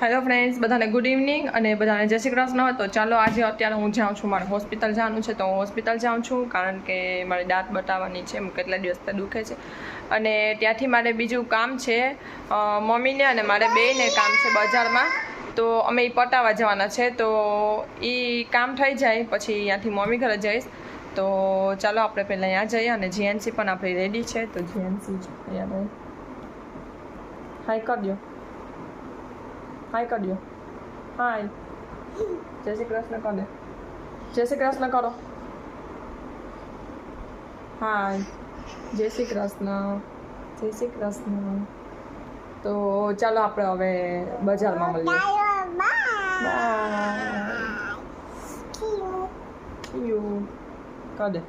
Hello friends બધાને good evening અને બધાને જય શ્રી કૃષ્ણ. તો ચાલો આજે અત્યારે હું જાઉં છું મારે હોસ્પિટલ જવાનું છે. તો હું હોસ્પિટલ જાઉં છું કારણ કે મારે દાંત બતાવવાની છે. એમ કેટલા દિવસથી દુખે છે. અને ત્યાંથી મારે બીજું કામ છે. મમ્મીને અને મારે બેને કામ છે બજારમાં. તો અમે એ પટાવવા જવાના છે. તો એ કામ થઈ જાય. પછી અહીંયાથી મમ્મી ઘરે જઈશ. તો ચાલો આપણે પહેલાં અહીંયા જઈએ અને જીએનસી પણ આપણી રેડી છે. તો જીએનસી અહીંયા હાઈ કરી દો હાય હાય જય શ્રી કૃષ્ણ કરો જય શ્રી કૃષ્ણ કરો હાય જય શ્રી કૃષ્ણ જય શ્રી કૃષ્ણ તો ચાલો આપણે હવે બજારમાં મળીએ. બાય ચિયું કદે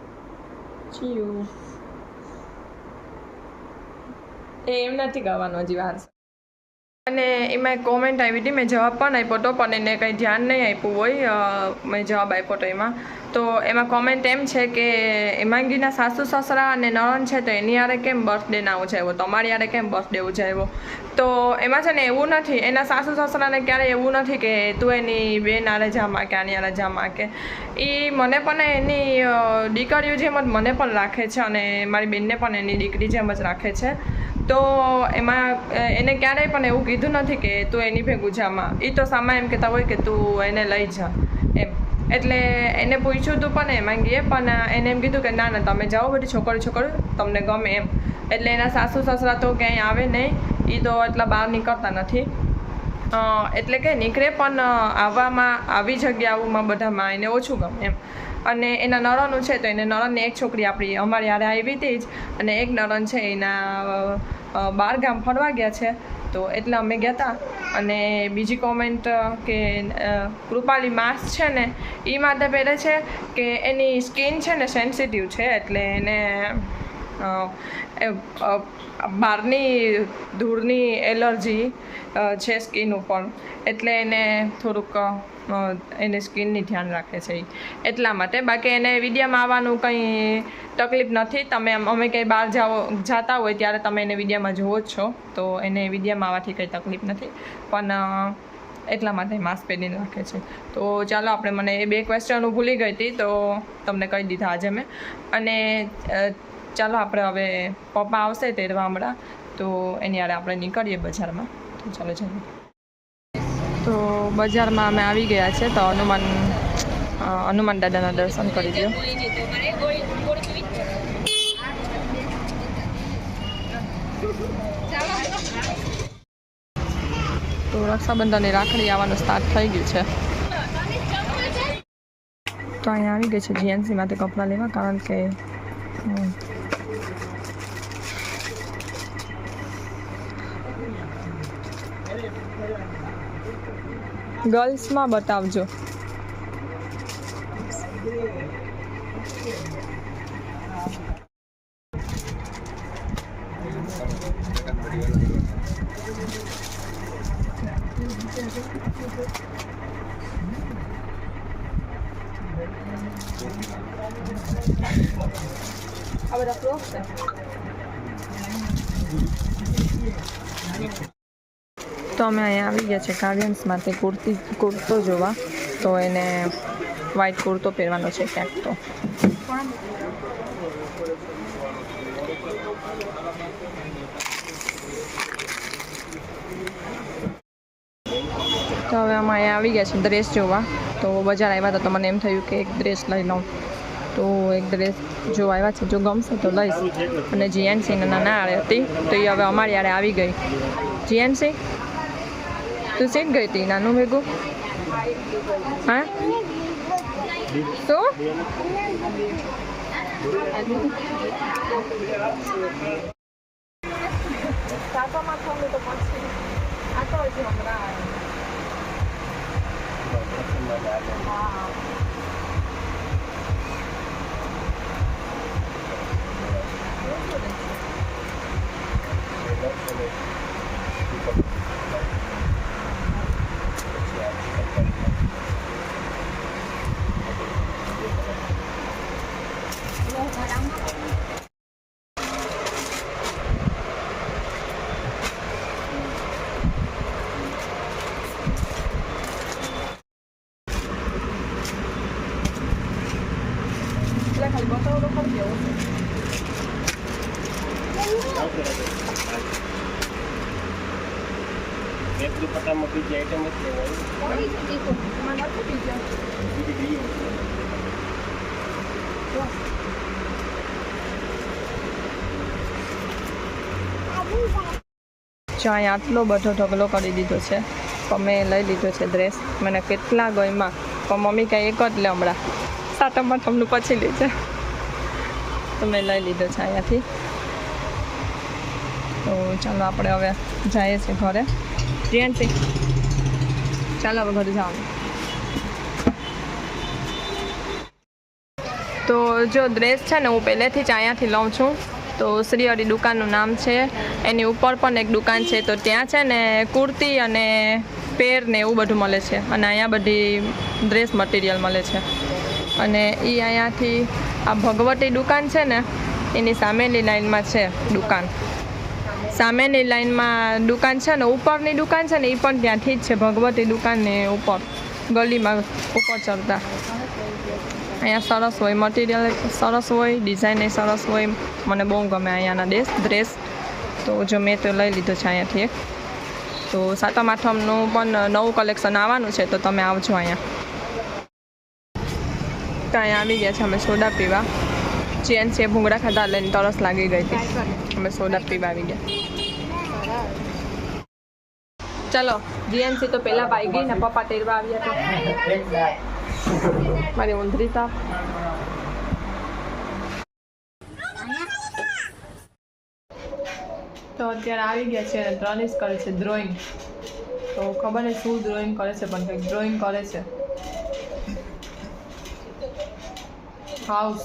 એ એમ નથી ગાવાનું હજી વાર. અને એમાં કોમેન્ટ આવી હતી, મેં જવાબ પણ આપ્યો હતો, પણ એને કંઈ ધ્યાન નહીં આપ્યું હોય મેં જવાબ આપ્યો હતો એમાં. તો એમાં કોમેન્ટ એમ છે કે, હેમાંગીના સાસુ, સસરા અને નણંદ છે, તો એની યારે કેમ બર્થડે ના ઉજાવ્યો? તમારી યારે કેમ બર્થડે ઉજાવ્યો? તો એમાં છે ને એવું નથી, એના સાસુ, સસરાને ક્યારેય એવું નથી કે તું એની બેન આરે જામાં કે આની આરે જામાં કે એ મને પણ એની દીકરીઓ જેમ જ મને પણ રાખે છે અને મારી બેનને પણ એની દીકરી જેમ જ રાખે છે. તો એમાં એને ક્યારેય પણ એવું કીધું નથી કે તું એની ભેગું જામાં એ તો સામા એમ કહેતા હોય કે તું એને લઈ જા. એમ. એટલે એને પૂછ્યું હતું પણ એમાં ગઈએ પણ એને એમ કીધું કે ના ના, તમે જાઓ બધી છોકરી છોકરી, તમને ગમે એમ. એટલે એના સાસુ સસરા તો ક્યાંય આવે નહીં. એ તો એટલા બહાર નીકળતા નથી. એટલે કે નીકળે પણ આવવામાં, આવી જગ્યાઓમાં બધામાં એને ઓછું ગમે એમ. અને એના નણંદનું છે તો એને નણંદની એક છોકરી આપણી અમારી આરે આવી હતી જ. અને એક નણંદ છે એના બાર ગામ ફરવા ગયા છે. તો એટલે અમે ગયા હતા અને બીજી કોમેન્ટ કે કૃપાલી માસ્ક છે ને એ માટે પહેરે છે કે એની સ્કિન છે ને સેન્સિટિવ છે એટલે એને બહારની ધૂળની એલર્જી છે સ્કિન ઉપર. એટલે એને થોડુંક એને સ્કિનની ધ્યાન રાખે છે એટલા માટે. બાકી એને વિડીયામાં આવવાનું કંઈ તકલીફ નથી. તમે અમે કંઈ બહાર જાઓ, જાતા હોય ત્યારે તમે એને વિડીયામાં જુઓ જ છો. તો એને વિડીયામાં આવવાથી કંઈ તકલીફ નથી. પણ એટલા માટે માસ્ક પહેરીને રાખે છે. તો ચાલો આપણે મને એ બે ક્વેશ્ચન હું ભૂલી ગઈ હતી. તો તમને કહી દીધા આજે મેં. અને ચાલો આપણે હવે પપ્પા આવશે તેરવા હમણાં. તો એની હારે આપણે નીકળીએ બજારમાં. તો ચાલો ચાલો તો બજારમાં અમે આવી ગયા છે તો હનુમાન હનુમાન દાદાના દર્શન કરી દો તો રક્ષાબંધનની રાખડી આવવાનું સ્ટાર્ટ થઈ ગયું છે. તો અહીંયા આવી ગઈ છે જીએનસીમાંથી કપડાં લેવા કારણ કે ગર્લ્સમાં બતાવજો. ફ્રોક છે તો અમે અહીંયા આવી ગયા છે કાર્ડિયન્સ માટે કુર્તી, કુર્તો જોવા. તો એને વ્હાઈટ કુર્તો પહેરવાનો છે ક્યાંક તો. તો હવે અમે અહીંયા આવી ગયા છે ડ્રેસ જોવા. તો બજાર આવ્યા હતા તો મને એમ થયું કે એક ડ્રેસ લઈ લઉં. તો એક ડ્રેસ જો આવ્યા છે, જો ગમશે તો લઈશ. અને જીએનસી નાના આડે હતી. તો એ હવે અમારી આડે આવી ગઈ. જીએનસી તું સીટ ગઈ હતી નાનું ભેગું? હા? શું? આ તો હજી હમણાં દુપટ્ટામાં બીજી આઈટમ જ જો અહીંયા આટલો બધો ઢગલો કરી દીધો છે તો મેં લઈ લીધો છે ડ્રેસ મને કેટલા ગયમાં પણ મમ્મી કાંઈ એક જ લે હમણાં. સાતમમાં તમને પછી લેજે. તો મેં લઈ લીધો છે અહીંયાથી. તો ચાલો આપણે હવે જઈએ છીએ ઘરે. પ્રિયંશી ચાલો હવે તો જો ડ્રેસ છે ને, હું પહેલેથી જ અહીંયાથી લઉં છું. તો શ્રી હરિ દુકાનનું નામ છે. એની ઉપર પણ એક દુકાન છે. તો ત્યાં છે ને, કુર્તી અને પેર ને એવું બધું મળે છે. અને અહીંયા બધી ડ્રેસ મટીરિયલ મળે છે. અને એ અહીંયાથી આ ભગવતી દુકાન છે ને, એની સામેની લાઈનમાં છે દુકાન. સામેની લાઈનમાં દુકાન છે ને, ઉપરની દુકાન છે ને એ પણ ત્યાંથી જ છે, ભગવતી દુકાનને ઉપર, ગલીમાં ઉપર ચડતા. અહીંયા સરસ હોય મટીરિયલ સરસ હોય ડિઝાઇન એ સરસ હોય, મને બહુ ગમે અહીંયાના ડ્રેસ ડ્રેસ તો જો મેં તો લઈ લીધો છે અહીંયાથી એક. તો સાતમ, આઠમનું પણ નવું કલેક્શન આવવાનું છે, તો તમે આવજો અહીંયા. તો અહીંયા આવી ગયા છે, અમે સોડા પીવા. ચેન છે, ભૂંગળા ખાતા એટલે તરસ લાગી ગઈ હતી. અમે સોડા પીવા આવી ગયા. ચલો, જીએનસી તો પહેલાં પાઈ ગઈ ને પપ્પા તેરવા આવ્યા તો. મારી ઊંધરી સાફ. તો અત્યારે આવી ગયા છે અને ત્રણેશ કરે છે ડ્રોઈંગ તો ખબર નહીં શું ડ્રોઈંગ કરે છે, પણ કંઈક ડ્રોઈંગ કરે છે. હાઉસ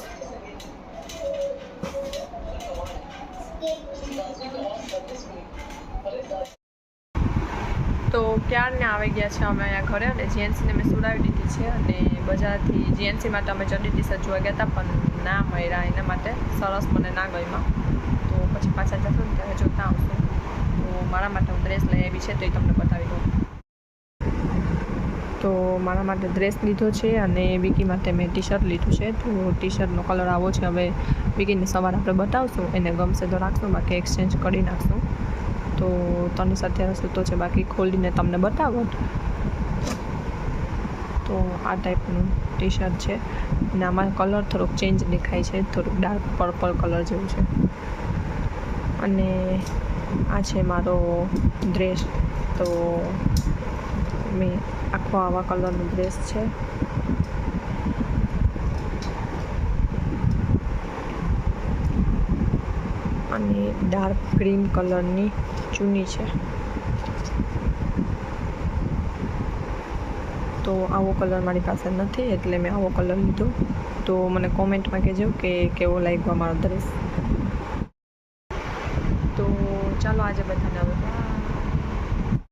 તો ક્યારને આવી ગયા છે અમે અહીંયા ઘરે અને જીએનસીને મેં સુડાવી દીધી છે અને બજારથી જીએનસીમાં તો અમે ચડી શર્ટ જોવા ગયા હતા, પણ ના મળ્યા એના માટે. સરસ મને ના ગયમાં તો પછી પાછા જશું ને ત્યારે જોતા આવશું. તો મારા માટે હું ડ્રેસ લઈ આવી છે, તો એ તમને બતાવી દઉં. તો મારા માટે ડ્રેસ લીધો છે અને વિકી માટે મેં ટી શર્ટ લીધું છે. તો ટી શર્ટનો કલર આવો છે હવે. વિકીને સવારે આપણે બતાવશું, એને ગમશે તો રાખશું, બાકી એક્સચેન્જ કરી નાખશું. તો તને સાથે સૂતો છે, બાકી ખોલીને તમને બતાવો. તો આ ટાઈપનું ટી શર્ટ છે. અને આમાં કલર થોડોક ચેન્જ દેખાય છે, થોડુંક ડાર્ક પર્પલ કલર જેવું છે. અને આ છે મારો ડ્રેસ તો મેં આખો આવા કલરનો ડ્રેસ છે. અને ડાર્ક ગ્રીન કલરની ચૂની છે. તો આવો કલર મારી પાસે નથી, એટલે મેં આવો કલર લીધો. તો મને કોમેન્ટમાં કહેજો કે કેવો લાગ્યો મારો ડ્રેસ